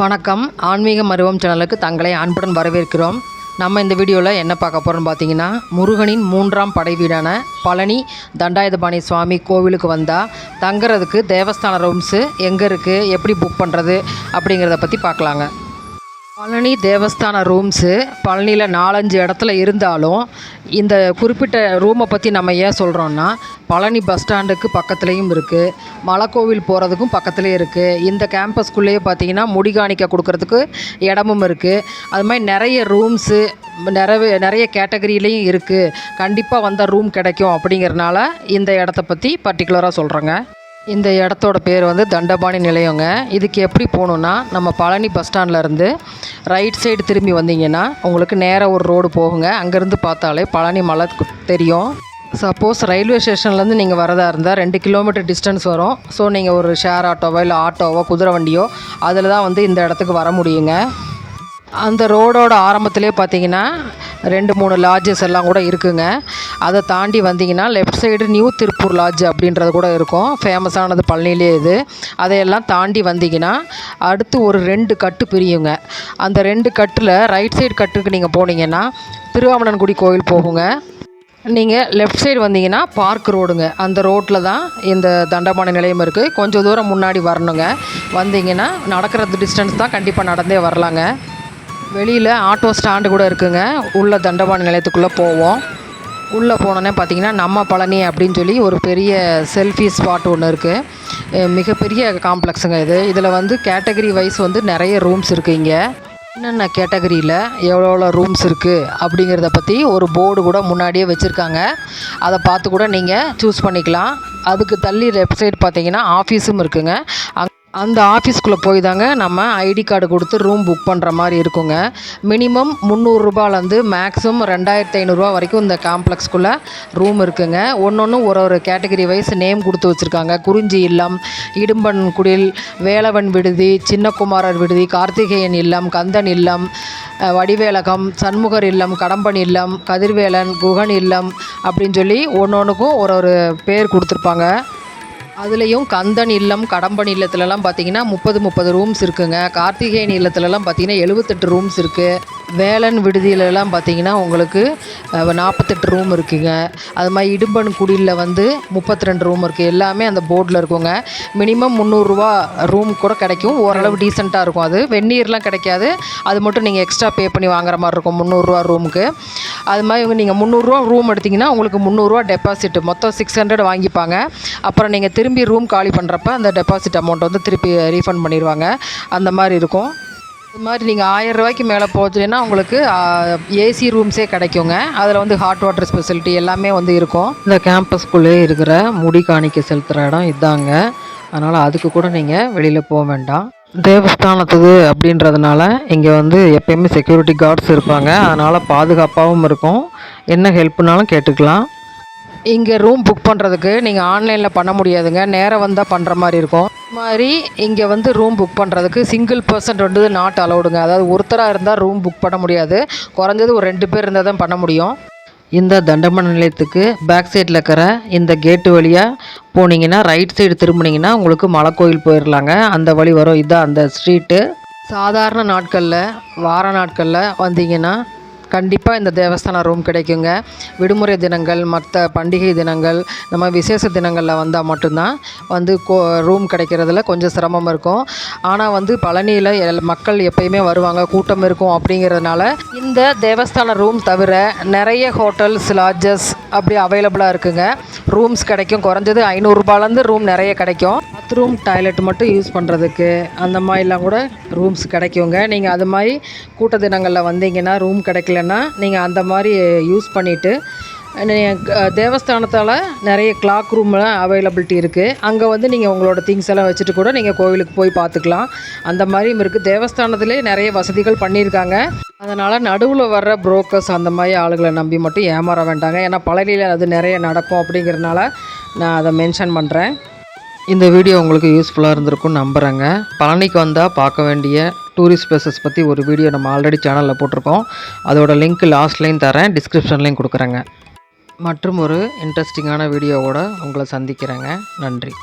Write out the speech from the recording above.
வணக்கம். ஆன்மீக மருவம் சேனலுக்கு தங்களை அன்புடன் வரவேற்கிறோம். நம்ம இந்த வீடியோவில் என்ன பார்க்க போகிறோம்னு பார்த்தீங்கன்னா முருகனின் மூன்றாம் படை வீடான பழனி தண்டாயுதபாணி சுவாமி கோவிலுக்கு வந்தால் தங்குறதுக்கு தேவஸ்தான ரூம்ஸு எங்கே இருக்குது எப்படி புக் பண்ணுறது அப்படிங்கிறத பற்றி பார்க்கலாங்க. பழனி தேவஸ்தான ரூம்ஸு பழனியில் நாலஞ்சு இடத்துல இருந்தாலும் இந்த குறிப்பிட்ட ரூமை பற்றி நம்ம ஏன் சொல்கிறோன்னா பழனி பஸ் ஸ்டாண்டுக்கு பக்கத்துலேயும் இருக்குது மலைக்கோவில் போகிறதுக்கும் பக்கத்துலேயே இருக்குது இந்த கேம்பஸ்குள்ளேயே பார்த்தீங்கன்னா முடிகாணிக்க கொடுக்கறதுக்கு இடமும் இருக்குது அது மாதிரி நிறைய ரூம்ஸு நிறைய நிறைய கேட்டகரியிலையும் இருக்குது கண்டிப்பாக வந்தால் ரூம் கிடைக்கும் அப்படிங்கிறனால இந்த இடத்த பற்றி பர்டிகுலராக சொல்கிறேங்க இந்த இடத்தோட பேர் வந்து தண்டபாணி நிலையங்க. இதுக்கு எப்படி போகணுன்னா நம்ம பழனி பஸ் ஸ்டாண்ட்லேருந்து ரைட் சைடு திரும்பி வந்தீங்கன்னா உங்களுக்கு நேராக ஒரு ரோடு போகுங்க. அங்கேருந்து பார்த்தாலே பழனி மலை தெரியும். சப்போஸ் ரயில்வே ஸ்டேஷன்லேருந்து நீங்கள் வரதா இருந்தால் ரெண்டு கிலோமீட்டர் டிஸ்டன்ஸ் வரும். ஸோ நீங்கள் ஒரு ஷேர் ஆட்டோவோ இல்லை ஆட்டோவோ குதிரை வண்டியோ அதில் தான் வந்து இந்த இடத்துக்கு வர முடியுங்க. அந்த ரோடோட ஆரம்பத்திலே பார்த்தீங்கன்னா ரெண்டு மூணு லாட்ஜஸ் எல்லாம் கூட இருக்குங்க. அதை தாண்டி வந்தீங்கன்னா left side new Tiruppur lodge அப்படின்றது கூட இருக்கும். ஃபேமஸானது பழனிலே இது. அதையெல்லாம் தாண்டி வந்தீங்கன்னா அடுத்து ஒரு ரெண்டு கட்டு பிரியுங்க. அந்த ரெண்டு கட்டில் ரைட் சைடு கட்டுக்கு நீங்கள் போனீங்கன்னா திருவாமணன்குடி கோயில் போகுங்க. நீங்கள் லெஃப்ட் சைடு வந்தீங்கன்னா பார்க் ரோடுங்க அந்த ரோட்டில் தான் இந்த தண்டமான நிலையம் இருக்குது கொஞ்சம் தூரம் முன்னாடி வரணுங்க. வந்தீங்கன்னா நடக்கிற டிஸ்டன்ஸ் தான் கண்டிப்பாக நடந்தே வரலாங்க. வெளியில் ஆட்டோ ஸ்டாண்டு கூட இருக்குங்க. உள்ள தண்டபாணி நிலையத்துக்குள்ளே போவோம். உள்ளே போனோன்னே பார்த்தீங்கன்னா நம்ம பழனி அப்படின்னு சொல்லி ஒரு பெரிய செல்ஃபி ஸ்பாட் ஒன்று இருக்குது மிகப்பெரிய காம்ப்ளெக்ஸுங்க இது. இதில் வந்து கேட்டகரி வைஸ் வந்து நிறைய ரூம்ஸ் இருக்குது இங்கே. என்னென்ன கேட்டகரியில் எவ்வளோ எவ்வளோ ரூம்ஸ் இருக்குது அப்படிங்கிறத பற்றி ஒரு போர்டு கூட முன்னாடியே வச்சுருக்காங்க. அதை பார்த்து கூட நீங்கள் சூஸ் பண்ணிக்கலாம். அதுக்கு தள்ளி லெஃப்ட் சைடு பார்த்தீங்கன்னா ஆஃபீஸும் இருக்குங்க. அங்கே அந்த ஆஃபீஸ்க்குள்ளே போய் தாங்க நம்ம ஐடி கார்டு கொடுத்து ரூம் புக் பண்ணுற மாதிரி இருக்குங்க. மினிமம் முந்நூறுரூபாலேருந்து மேக்ஸிமம் ரெண்டாயிரத்தி ஐநூறுரூவா வரைக்கும் இந்த காம்ப்ளெக்ஸ்க்குள்ளே ரூம் இருக்குங்க. ஒன்று ஒன்று ஒரு ஒரு கேட்டகரி வைஸ் நேம் கொடுத்து வச்சுருக்காங்க. குறிஞ்சி இல்லம் இடும்பன் குடில் வேலவன் விடுதி சின்னக்குமாரர் விடுதி கார்த்திகேயன் இல்லம் கந்தன் இல்லம் வடிவேலகம் சண்முகர் இல்லம் கடம்பன் இல்லம் கதிர்வேலன் குகன் இல்லம் அப்படின்னு சொல்லி ஒன்று ஒன்றுக்கும் ஒரு ஒரு பேர் கொடுத்துருப்பாங்க. அதுலேயும் கந்தன் இல்லம் கடம்பன் இல்லத்துலலாம் பார்த்தீங்கன்னா முப்பது முப்பது ரூம்ஸ் இருக்குங்க. கார்த்திகேயன் இல்லத்துலலாம் பார்த்தீங்கன்னா எழுபத்தெட்டு ரூம்ஸ் இருக்குது வேலன் விடுதியிலலாம் பார்த்தீங்கன்னா உங்களுக்கு நாற்பத்தெட்டு ரூம் இருக்குங்க. அது மாதிரி இடும்பன் குடியில் வந்து முப்பத்தி ரெண்டு ரூம் இருக்குது எல்லாமே அந்த போர்டில் இருக்குங்க. மினிமம் முந்நூறுரூவா ரூம் கூட கிடைக்கும். ஓரளவு டீசெண்டாக இருக்கும் அது. வெந்நீர்லாம் கிடைக்காது. அது மட்டும் நீங்கள் எக்ஸ்ட்ரா பே பண்ணி வாங்குற மாதிரி இருக்கும். முந்நூறுரூவா ரூமுக்கு அது மாதிரி நீங்கள் முந்நூறுரூவா ரூம் எடுத்திங்கன்னா உங்களுக்கு முந்நூறுரூவா டெபாசிட் மொத்தம் சிக்ஸ் ஹண்ட்ரட் வாங்கிப்பாங்க. அப்புறம் நீங்கள் திரும்பி ரூம் காலி பண்ணுறப்ப அந்த டெபாசிட் அமௌண்ட் வந்து திருப்பி ரீஃபண்ட் பண்ணிடுவாங்க அந்த மாதிரி இருக்கும். இது மாதிரி நீங்கள் ஆயிரம் ரூபாய்க்கு மேலே போச்சுன்னா உங்களுக்கு ஏசி ரூம்ஸே கிடைக்குங்க. அதில் வந்து ஹாட் வாட்டர் ஸ்பெசிலிட்டி எல்லாமே வந்து இருக்கும். இந்த கேம்பஸ்குள்ளே இருக்கிற முடி காணிக்க செலுத்துகிற இடம் இதாங்க. அதனால் அதுக்கு கூட நீங்கள் வெளியில் போக வேண்டாம். தேவஸ்தானத்துக்கு அப்படின்றதுனால இங்கே வந்து எப்பயுமே செக்யூரிட்டி கார்ட்ஸ் இருப்பாங்க. அதனால் பாதுகாப்பாகவும் இருக்கும். என்ன ஹெல்ப்னாலும் கேட்டுக்கலாம். இங்கே ரூம் புக் பண்ணுறதுக்கு நீங்கள் ஆன்லைனில் பண்ண முடியாதுங்க. நேராக வந்தால் பண்ணுற மாதிரி இருக்கும். இது மாதிரி இங்கே வந்து ரூம் புக் பண்ணுறதுக்கு சிங்கிள் பர்சன் வந்து நாட் அலௌடுங்க அதாவது ஒருத்தராக இருந்தால் ரூம் புக் பண்ண முடியாது. குறைஞ்சது ஒரு ரெண்டு பேர் இருந்தால் தான் பண்ண முடியும். இந்த தண்டமன நிலையத்துக்கு பேக் சைடில் இருக்கிற இந்த கேட்டு வழியாக போனீங்கன்னா ரைட் சைடு திரும்பினீங்கன்னா உங்களுக்கு மலைக்கோயில் போயிடலாங்க அந்த வழி வரும். இதுதான் அந்த ஸ்ட்ரீட்டு சாதாரண நாட்களில் வார நாட்களில் வந்தீங்கன்னா கண்டிப்பாக இந்த தேவஸ்தான ரூம் கிடைக்குங்க. விடுமுறை தினங்கள் மற்ற பண்டிகை தினங்கள் நம்ம விசேஷ தினங்களில் வந்தால் மட்டும்தான் வந்து கோ ரூம் கிடைக்கிறதுல கொஞ்சம் சிரமம் இருக்கும். ஆனால் வந்து பழனியில் எல் மக்கள் எப்பயுமே வருவாங்க கூட்டம் இருக்கும் அப்படிங்கிறதுனால இந்த தேவஸ்தான ரூம் தவிர நிறைய ஹோட்டல்ஸ் லாட்ஜஸ் அப்படி அவைலபிளாக இருக்குங்க. ரூம்ஸ் கிடைக்கும். குறைஞ்சது ஐநூறுரூபாலேருந்து ரூம் நிறைய கிடைக்கும். பாத்ரூம் டாய்லெட் மட்டும் யூஸ் பண்ணுறதுக்கு அந்த மாதிரிலாம் கூட ரூம்ஸ் கிடைக்குங்க. நீங்கள் அது மாதிரி கூட்ட தினங்களில் வந்தீங்கன்னா ரூம் கிடைக்கலன்னா நீங்கள் அந்த மாதிரி யூஸ் பண்ணிவிட்டு தேவஸ்தானத்தால் நிறைய கிளாக் ரூம்லாம் அவைலபிலிட்டி இருக்குது அங்கே வந்து நீங்கள் உங்களோட திங்ஸ் எல்லாம் வச்சுட்டு கூட நீங்கள் கோவிலுக்கு போய் பார்த்துக்கலாம். அந்த மாதிரியும் இருக்குது தேவஸ்தானத்துலேயே நிறைய வசதிகள் பண்ணியிருக்காங்க. அதனால் நடுவில் வர்ற புரோக்கர்ஸ் அந்த மாதிரி ஆளுகளை நம்பி மட்டும் ஏமாற வேண்டாங்க. ஏன்னா பழனியில் அது நிறைய நடக்கும் அப்படிங்கிறதுனால நான் அதை மென்ஷன் பண்ணுறேன் இந்த வீடியோ உங்களுக்கு யூஸ்ஃபுல்லாக இருந்திருக்கும்னு நம்புகிறேங்க பழனிக்கு வந்தால் பார்க்க வேண்டிய டூரிஸ்ட் பிளேசஸ் பற்றி ஒரு வீடியோ நம்ம ஆல்ரெடி சேனலில் போட்டிருக்கோம். அதோட லிங்க் லாஸ்ட்லேயும் தரேன் டிஸ்கிரிப்ஷன்லேயும் கொடுக்குறேங்க. மற்றும் ஒரு இன்ட்ரெஸ்டிங்கான வீடியோவோட உங்களை சந்திக்கிறேங்க. நன்றி.